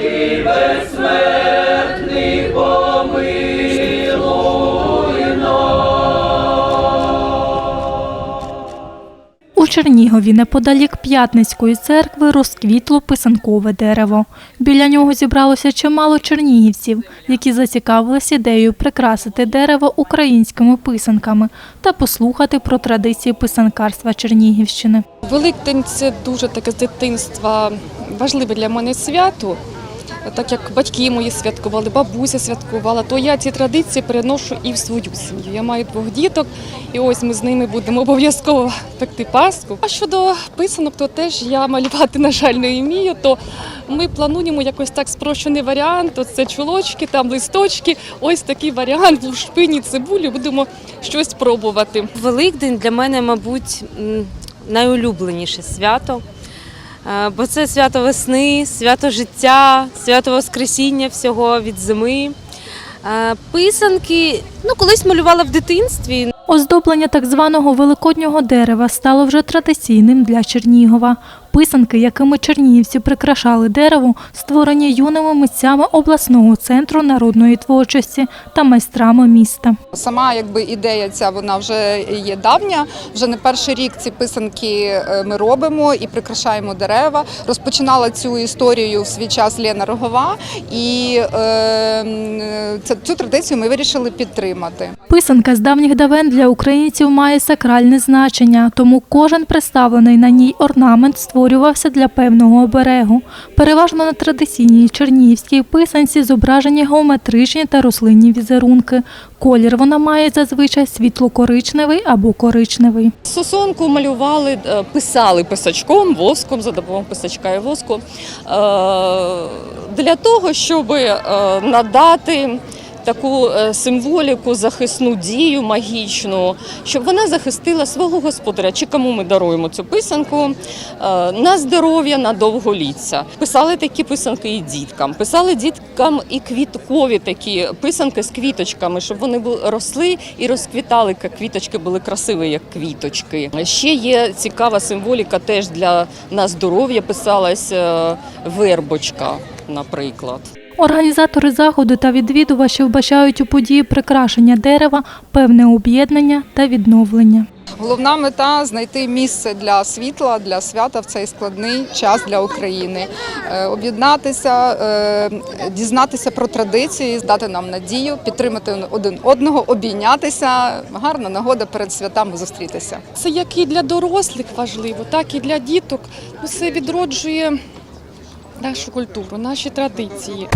ти безсмертний. У Чернігові неподалік П'ятницької церкви розквітло писанкове дерево. Біля нього зібралося чимало чернігівців, які зацікавились ідеєю прикрасити дерево українськими писанками та послухати про традиції писанкарства Чернігівщини. Великдень це дуже таке з дитинства важливе для мене свято, так як батьки мої святкували, бабуся святкувала, то я ці традиції переношу і в свою сім'ю. Я маю двох діток, і ось ми з ними будемо обов'язково пекти паску. А щодо писанок, то теж я малювати, на жаль, не вмію. То ми плануємо якось так спрощений варіант. От це чулочки, там листочки. Ось такий варіант в шпині цибулі. Будемо щось пробувати. Великдень для мене, мабуть, найулюбленіше свято. Е, Бо це свято весни, свято життя, свято Воскресіння всього від зими. Е, Писанки, ну колись малювала в дитинстві. Оздоблення так званого великоднього дерева стало вже традиційним для Чернігова. Писанки, якими чернігівці прикрашали дерево, створені юними митцями обласного центру народної творчості та майстрами міста. Сама якби ідея ця вона вже є давня. Вже не перший рік ці писанки е, ми робимо і прикрашаємо дерева. Розпочинала цю історію в свій час Лена Рогова, і е, це цю традицію ми вирішили підтримати. Писанка з давніх давен для українців має сакральне значення, тому кожен представлений на ній орнамент створювався для певного оберегу. Переважно на традиційній чернігівській писанці зображені геометричні та рослинні візерунки. Колір вона має зазвичай світло-коричневий або коричневий. Сосонку малювали, е, писали писачком, воском за допомогою писачка і воску е, для того, щоб е, надати таку е, символіку, захисну дію магічну, щоб вона захистила свого господаря, чи кому ми даруємо цю писанку е, на здоров'я, на довголіття. Писали такі писанки і діткам. Писали діткам і квіткові такі писанки з квіточками, щоб вони росли і розквітали, квіточки були красиві, як квіточки. Ще є цікава символіка теж для на здоров'я писалась е, вербочка, наприклад. Організатори заходу та відвідувачі вбачають у події прикрашення дерева, певне об'єднання та відновлення. Головна мета знайти місце для світла, для свята в цей складний час для України, Е, об'єднатися, е, дізнатися про традиції, дати нам надію, підтримати один одного, обійнятися. Гарна нагода перед святами зустрітися. Це як і для дорослих важливо, так і для діток. Ну, Це відроджує нашу культуру, наші традиції.